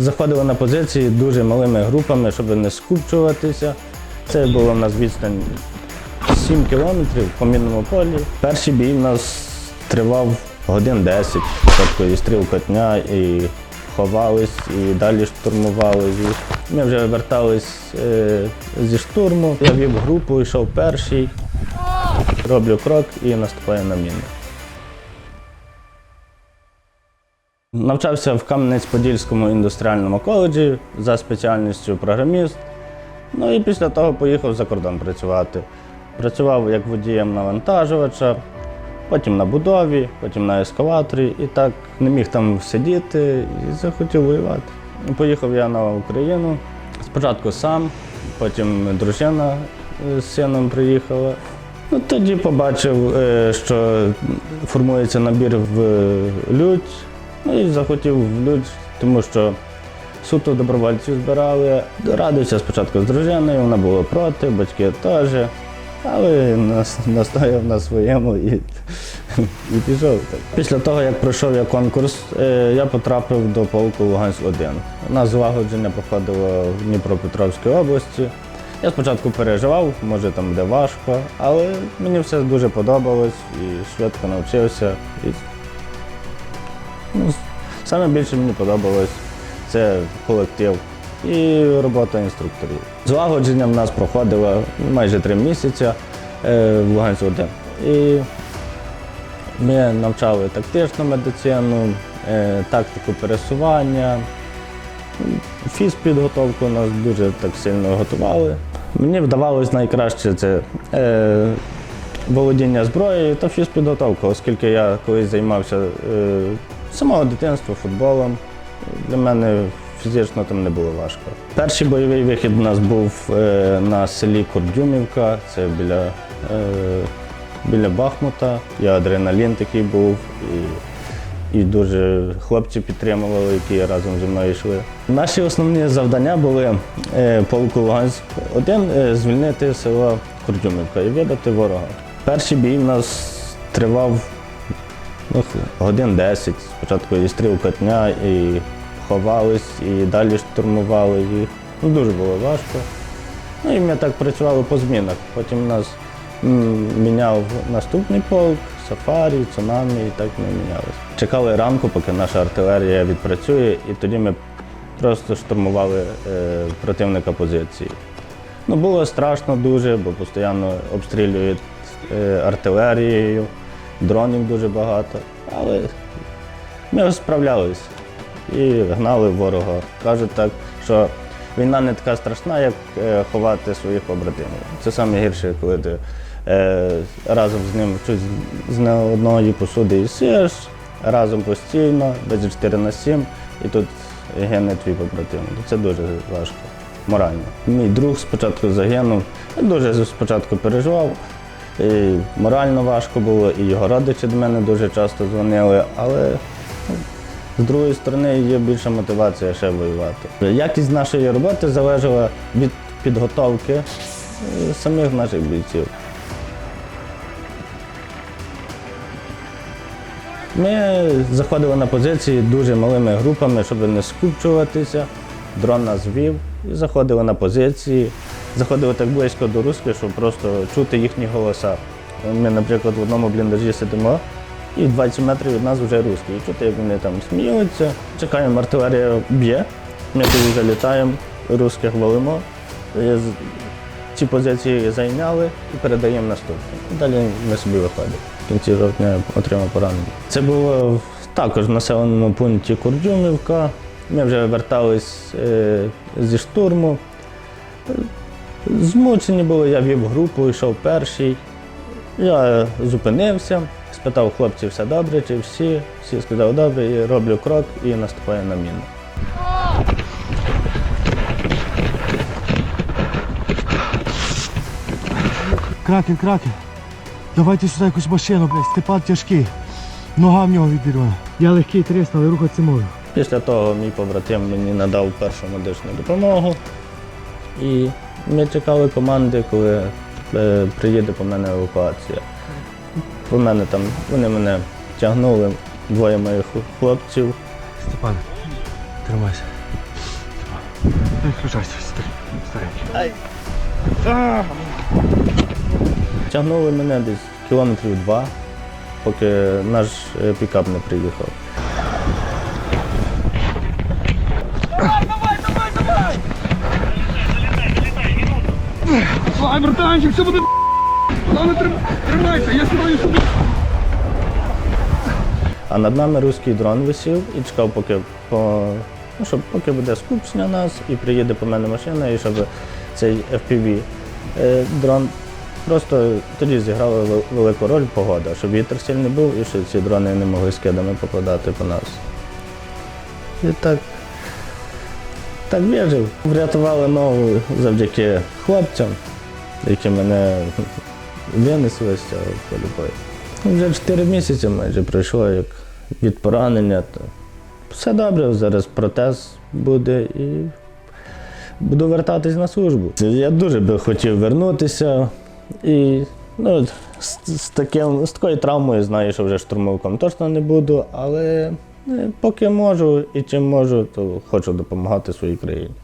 заходили на позиції дуже малими групами, щоб не скупчуватися. Це було в нас відстань 7 кілометрів по мінному полі. Перший бій у нас тривав годин 10. Спочатку і стрілка дня, і ховались, і далі штурмували. Ми вже вертались е, зі штурму. Я вів групу, йшов перший, роблю крок і наступаю на міну. Навчався в Кам'янець-Подільському індустріальному коледжі за спеціальністю програміст. Ну і після того поїхав за кордон працювати. Працював як водієм навантажувача, потім на будові, потім на ескалаторі. І так не міг там сидіти і захотів воювати. Поїхав я на Україну. Спочатку сам, потім дружина е, з сином приїхала. Ну, тоді побачив, е, що формується набір в людь. Ну і захотів в людь, тому що суто добровольців збирали. Радився спочатку з дружиною, вона була проти, батьки теж. Але нас настояв на своєму і, і пішов. Після того, як пройшов я конкурс, е, я потрапив до полку Луганськ-1. У нас злагодження проходило в Дніпропетровській області. Я спочатку переживав, може там буде важко, але мені все дуже подобалось і швидко навчився. Ну, саме більше мені подобалось це колектив і робота інструкторів. Злагодження в нас проходило майже три місяці е, в Луганську 1. І ми навчали тактичну медицину, е, тактику пересування, фізпідготовку нас дуже так сильно готували. Мені вдавалось найкраще це е, володіння зброєю та фізпідготовка, оскільки я колись займався е, самого дитинства футболом. Для мене фізично там не було важко. Перший бойовий вихід у нас був е, на селі Курдюмівка, це біля, е, біля Бахмута. І адреналін такий був. І, і дуже хлопці підтримували, які разом зі мною йшли. Наші основні завдання були е, полку Луганськ. Один звільнити село Курдюмівка і видати ворога. Перший бій у нас тривав ну, годин 10. Спочатку і стрілка дня, і ховались, і далі штурмували їх. Ну, дуже було важко. Ну і ми так працювали по змінах. Потім нас міняв наступний полк, сафарі, цунамі, і так ми мінялися. Чекали ранку, поки наша артилерія відпрацює, і тоді ми просто штурмували е, противника позиції. Ну, було страшно дуже, бо постійно обстрілюють е, артилерією, дронів дуже багато. Але ми справлялися і гнали ворога. Кажуть так, що війна не така страшна, як е, ховати своїх побратимів. Це найгірше, коли ти е, разом з ним щось з одної посуди їсиш, разом постійно, 24 на 7, і тут гине твій побратим. Це дуже важко. Морально. Мій друг спочатку загинув. Дуже спочатку переживав. І морально важко було, і його родичі до мене дуже часто дзвонили, але ну, з другої сторони є більша мотивація ще воювати. Якість нашої роботи залежала від підготовки е, самих наших бійців. Ми заходили на позиції дуже малими групами, щоб не скупчуватися. Дрон нас вів і заходили на позиції. Заходили так близько до русських, щоб просто чути їхні голоса. Ми, наприклад, в одному бліндажі сидимо, і 20 метрів від нас вже русські. І чути, як вони там сміються. Чекаємо, артилерія б'є. Ми тоді залітаємо, русських валимо. Ці позиції зайняли і передаємо наступні. Далі ми собі виходимо. В кінці жовтня отримав поранення. Це було також в населеному пункті Курдюмівка. Ми вже вертались е, зі штурму. Змучені були, я вів групу, йшов перший. Я зупинився, спитав хлопців, все добре, чи всі. Всі сказали добре, і роблю крок і наступаю на міну. Кракен, кракен. Давайте сюди якусь машину, блядь. Степан тяжкий. Нога в нього відірвана. Я легкий 300, але рухатися можу. Після того мій побратим мені надав першу медичну допомогу. І ми чекали команди, коли е, приїде по мене евакуація. По мене там, вони мене тягнули, двоє моїх хлопців. Степан, тримайся. Не включайся. Тягнули мене десь кілометрів два, поки наш е, пікап не приїхав. Ай, братанчик, все буде Главное, тримайся, я сідаю сюди. А над нами руський дрон висів і чекав, поки по, ну, щоб поки буде скупчення нас і приїде по мене машина, і щоб цей FPV е, дрон просто тоді зіграла велику роль погода, щоб вітер сильний був і щоб ці дрони не могли скидами попадати по нас. І так, так вижив. Врятували ногу завдяки хлопцям, які мене винесли з цього полю. Ну, Вже 4 місяці майже пройшло як від поранення. То все добре, зараз протез буде і буду вертатись на службу. Я дуже би хотів вернутися. І ну, з, з, таким, з такою травмою знаю, що вже штурмовиком точно не буду, але е, поки можу і чим можу, то хочу допомагати своїй країні.